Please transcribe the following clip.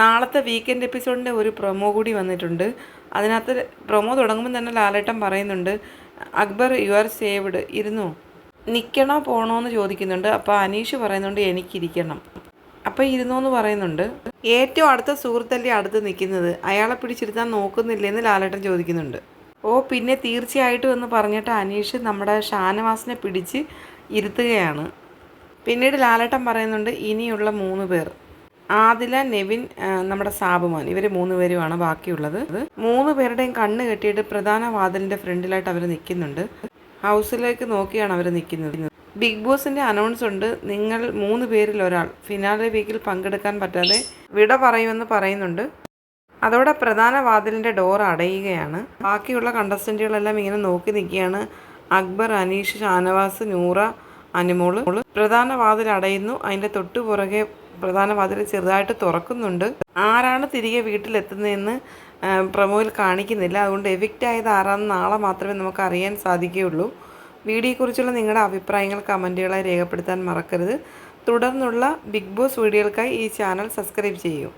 നാളത്തെ വീക്കെൻഡ് എപ്പിസോഡിന്റെ ഒരു പ്രൊമോ കൂടി വന്നിട്ടുണ്ട്. അതിനകത്ത് പ്രൊമോ തുടങ്ങുമ്പോൾ തന്നെ ലാലേട്ടൻ പറയുന്നുണ്ട് അക്ബർ യു ആർ സേവ്ഡ് ഇരുന്നു? നിൽക്കണോ പോണോ എന്ന് ചോദിക്കുന്നുണ്ട്. അപ്പോൾ അനീഷ് പറയുന്നുണ്ട് എനിക്കിരിക്കണം. അപ്പോൾ ഇരുന്നു എന്ന് പറയുന്നുണ്ട്. ഏറ്റവും അടുത്ത സുഹൃത്തല്ലേ അടുത്ത് നിൽക്കുന്നത്? അയാളെ പിടിച്ചിരുത്താൻ നോക്കുന്നില്ലെന്ന് ലാലേട്ടൻ ചോദിക്കുന്നുണ്ട്. ഓ പിന്നെ തീർച്ചയായിട്ടും എന്ന് പറഞ്ഞിട്ട് അനീഷ് നമ്മുടെ ഷാനവാസിനെ പിടിച്ച് ഇരുത്തുകയാണ്. പിന്നീട് ലാലേട്ടൻ പറയുന്നുണ്ട് ഇനിയുള്ള മൂന്ന് പേർ. ആദില നെവിൻ നമ്മുടെ സാബുമാൻ. ഇവർ മൂന്ന് പേരുമാണ് ബാക്കിയുള്ളത്. മൂന്ന് പേരുടെയും കണ്ണ് കെട്ടിയിട്ട് പ്രധാന വാതിലിന്റെ ഫ്രണ്ടിലായിട്ട് അവർ നിൽക്കുന്നുണ്ട്. ഹൗസിലേക്ക് നോക്കിയാണ് അവർ നിൽക്കുന്നത്. ബിഗ് ബോസിന്റെ അനൗൺസ് ഉണ്ട്. നിങ്ങൾ മൂന്ന് പേരിൽ ഒരാൾ. ഫിനാലെ വീക്കിൽ പങ്കെടുക്കാൻ പറ്റാതെ വിട പറയുമെന്ന് പറയുന്നുണ്ട്. അതോടെ പ്രധാന വാതിലിന്റെ ഡോർ അടയുകയാണ്. ബാക്കിയുള്ള കണ്ടസ്റ്റന്റുകളെല്ലാം ഇങ്ങനെ നോക്കി നിൽക്കുകയാണ്. അക്ബർ അനീഷ് ഷാനവാസ് നൂറ അനുമോൾ. പ്രധാന വാതിൽ അടയുന്നു. അതിന്റെ തൊട്ടു പുറകെ പ്രധാന വാതിൽ ചെറുതായിട്ട് തുറക്കുന്നുണ്ട്. ആരാണ് തിരികെ വീട്ടിലെത്തുന്നതെന്ന് പ്രമോയിൽ കാണിക്കുന്നില്ല. അതുകൊണ്ട് എവിക്റ്റ് ആയത് ആരാണെന്ന് നാളെ മാത്രമേ നമുക്ക് അറിയാൻ സാധിക്കുകയുള്ളൂ. വീഡിയോയെക്കുറിച്ചുള്ള നിങ്ങളുടെ അഭിപ്രായങ്ങൾ കമന്റുകളായി രേഖപ്പെടുത്താൻ മറക്കരുത്. തുടർന്നുള്ള ബിഗ് ബോസ് വീഡിയോകൾക്കായി ഈ ചാനൽ സബ്സ്ക്രൈബ് ചെയ്യൂ.